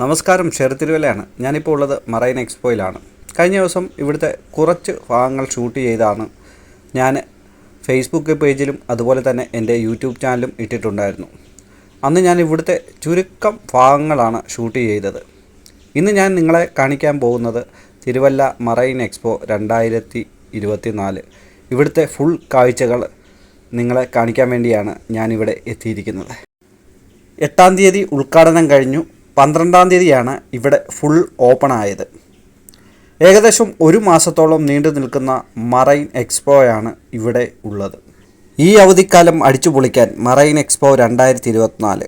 നമസ്കാരം ഷെറുത്തിരുവലയാണ് ഞാനിപ്പോൾ ഉള്ളത് മറൈൻ എക്സ്പോയിലാണ്. കഴിഞ്ഞ ദിവസം ഇവിടുത്തെ കുറച്ച് ഭാഗങ്ങൾ ഷൂട്ട് ചെയ്താണ് ഞാൻ ഫേസ്ബുക്ക് പേജിലും അതുപോലെ തന്നെ എന്റെ യൂട്യൂബ് ചാനലും ഇട്ടിട്ടുണ്ടായിരുന്നു. അന്ന് ഞാൻ ഇവിടുത്തെ ചുരുക്കം ഭാഗങ്ങളാണ് ഷൂട്ട് ചെയ്തത്. ഇന്ന് ഞാൻ നിങ്ങളെ കാണിക്കാൻ പോകുന്നത് തിരുവല്ല മറൈൻ എക്സ്പോ രണ്ടായിരത്തി ഇരുപത്തി നാല് ഇവിടുത്തെ ഫുൾ കാഴ്ചകൾ നിങ്ങളെ കാണിക്കാൻ വേണ്ടിയാണ് ഞാനിവിടെ എത്തിയിരിക്കുന്നത്. എട്ടാം തീയതി ഉദ്ഘാടനം കഴിഞ്ഞു. പന്ത്രണ്ടാം തീയതിയാണ് ഇവിടെ ഫുൾ ഓപ്പൺ ആയത്. ഏകദേശം ഒരു മാസത്തോളം നീണ്ടു നിൽക്കുന്ന മറൈൻ എക്സ്പോയാണ് ഇവിടെ ഉള്ളത്. ഈ അവധിക്കാലം അടിച്ചു പൊളിക്കാൻ മറൈൻ എക്സ്പോ രണ്ടായിരത്തി ഇരുപത്തിനാല്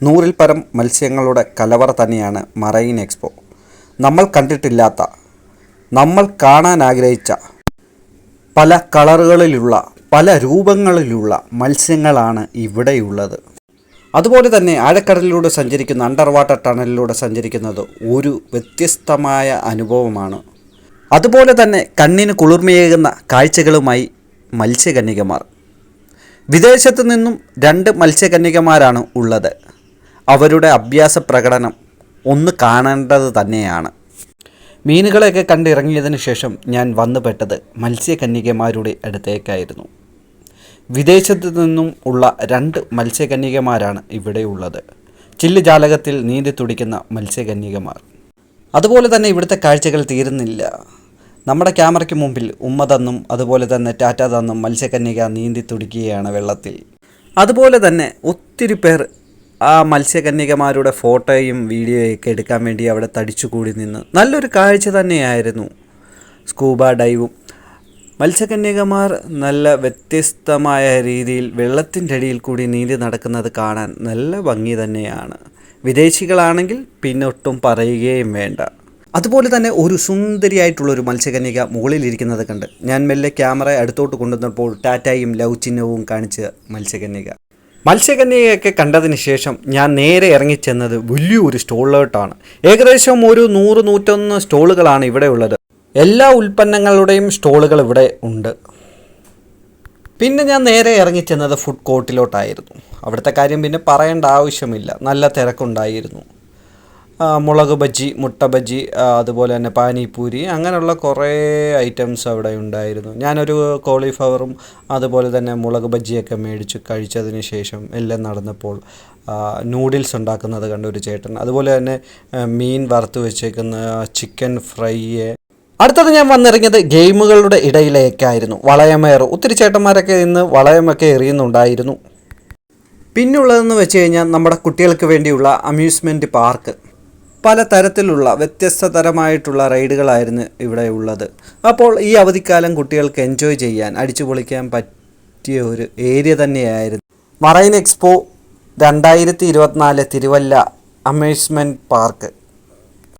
നൂറിൽ പരം മത്സ്യങ്ങളുടെ കലവറ തന്നെയാണ് മറൈൻ എക്സ്പോ. നമ്മൾ കണ്ടിട്ടില്ലാത്ത നമ്മൾ കാണാൻ ആഗ്രഹിച്ച പല കളറുകളിലുള്ള പല രൂപങ്ങളിലുള്ള മത്സ്യങ്ങളാണ് ഇവിടെയുള്ളത് അതുപോലെ തന്നെ ആഴക്കടലിലൂടെ സഞ്ചരിക്കുന്ന അണ്ടർ വാട്ടർ ടണലിലൂടെ സഞ്ചരിക്കുന്നത് ഒരു വ്യത്യസ്തമായ അനുഭവമാണ്. അതുപോലെ തന്നെ കണ്ണിന് കുളിർമയേകുന്ന കാഴ്ചകളുമായി മത്സ്യകന്യകമാർ. വിദേശത്തു നിന്നും രണ്ട് മത്സ്യകന്യകമാരാണ് ഉള്ളത്. അവരുടെ അഭ്യാസ പ്രകടനം ഒന്ന് കാണേണ്ടത് തന്നെയാണ്. മീനുകളെയൊക്കെ കണ്ടിറങ്ങിയതിന് ശേഷം ഞാൻ വന്നുപെട്ടത് മത്സ്യകന്യകമാരുടെ അടുത്തേക്കായിരുന്നു. വിദേശത്തു നിന്നും ഉള്ള രണ്ട് മത്സ്യകന്യകമാരാണ് ഇവിടെയുള്ളത്. ചില്ല് ജാലകത്തിൽ നീന്തി തുടിക്കുന്ന മത്സ്യകന്യകമാർ. അതുപോലെ തന്നെ ഇവിടുത്തെ കാഴ്ചകൾ തീരുന്നില്ല. നമ്മുടെ ക്യാമറയ്ക്ക് മുമ്പിൽ ഉമ്മ തന്നും അതുപോലെ തന്നെ ടാറ്റ തന്നും മത്സ്യകന്യക നീന്തി തുടിക്കുകയാണ് വെള്ളത്തിൽ. അതുപോലെ തന്നെ ഒത്തിരി പേർ ആ മത്സ്യകന്യകമാരുടെ ഫോട്ടോയും വീഡിയോയൊക്കെ എടുക്കാൻ വേണ്ടി അവിടെ തടിച്ചുകൂടി നിന്ന് നല്ലൊരു കാഴ്ച തന്നെയായിരുന്നു. സ്കൂബ ഡൈവും മത്സ്യകന്യകമാർ നല്ല വ്യത്യസ്തമായ രീതിയിൽ വെള്ളത്തിന്റെ അടിയിൽ കൂടി നീന്തി നടക്കുന്നത് കാണാൻ നല്ല ഭംഗി തന്നെയാണ്. വിദേശികളാണെങ്കിൽ പിന്നൊട്ടും പറയുകയും വേണ്ട. അതുപോലെ തന്നെ ഒരു സുന്ദരിയായിട്ടുള്ള ഒരു മത്സ്യകന്യക മുകളിലിരിക്കുന്നത് കണ്ട് ഞാൻ മെല്ലെ ക്യാമറ അടുത്തോട്ട് കൊണ്ടുവന്നപ്പോൾ ടാറ്റയും ലവ് ചിഹ്നവും കാണിച്ച് മത്സ്യകന്യക. മത്സ്യകന്യകയൊക്കെ കണ്ടതിന് ശേഷം ഞാൻ നേരെ ഇറങ്ങിച്ചെന്നത് വലിയൊരു സ്റ്റോളിലോട്ടാണ്. ഏകദേശം ഒരു നൂറ് നൂറ്റൊന്ന് സ്റ്റോളുകളാണ് ഇവിടെ ഉള്ളത്. എല്ലാ ഉൽപ്പന്നങ്ങളുടെയും സ്റ്റോളുകൾ ഇവിടെ ഉണ്ട്. പിന്നെ ഞാൻ നേരെ ഇറങ്ങിച്ചെന്നത് ഫുഡ് കോർട്ടിലോട്ടായിരുന്നു അവിടുത്തെ കാര്യം പിന്നെ പറയേണ്ട ആവശ്യമില്ല. നല്ല തിരക്കുണ്ടായിരുന്നു. മുളക് ബജ്ജി മുട്ട ബജ്ജി അതുപോലെ തന്നെ പാനിപൂരി അങ്ങനെയുള്ള കുറേ ഐറ്റംസ് അവിടെ ഉണ്ടായിരുന്നു. ഞാനൊരു കോളിഫ്ലവറും അതുപോലെ തന്നെ മുളക് ബജ്ജിയൊക്കെ മേടിച്ച് കഴിച്ചതിന് ശേഷം എല്ലാം നടന്നപ്പോൾ നൂഡിൽസ് ഉണ്ടാക്കുന്നത് കണ്ട ഒരു ചേട്ടൻ. അതുപോലെ തന്നെ മീൻ വറുത്ത് വെച്ചേക്കുന്ന ചിക്കൻ ഫ്രൈ അടുത്തത് ഞാൻ വന്നിറങ്ങിയത് ഗെയിമുകളുടെ ഇടയിലേക്കായിരുന്നു. വളയമേറ്. ഒത്തിരി ചേട്ടന്മാരൊക്കെ ഇന്ന് വളയമൊക്കെ എറിയുന്നുണ്ടായിരുന്നു. പിന്നുള്ളതെന്ന് വെച്ച് കഴിഞ്ഞാൽ നമ്മുടെ കുട്ടികൾക്ക് വേണ്ടിയുള്ള അമ്യൂസ്മെന്റ് പാർക്ക്. പല തരത്തിലുള്ള വ്യത്യസ്ത തരമായിട്ടുള്ള റൈഡുകളായിരുന്നു ഇവിടെ ഉള്ളത്. അപ്പോൾ ഈ അവധിക്കാലം കുട്ടികൾക്ക് എൻജോയ് ചെയ്യാൻ അടിച്ചു പൊളിക്കാൻ പറ്റിയ ഒരു ഏരിയ തന്നെയായിരുന്നു. മറൈൻ എക്സ്പോ രണ്ടായിരത്തി ഇരുപത്തിനാല് തിരുവല്ല അമ്യൂസ്മെന്റ് പാർക്ക്.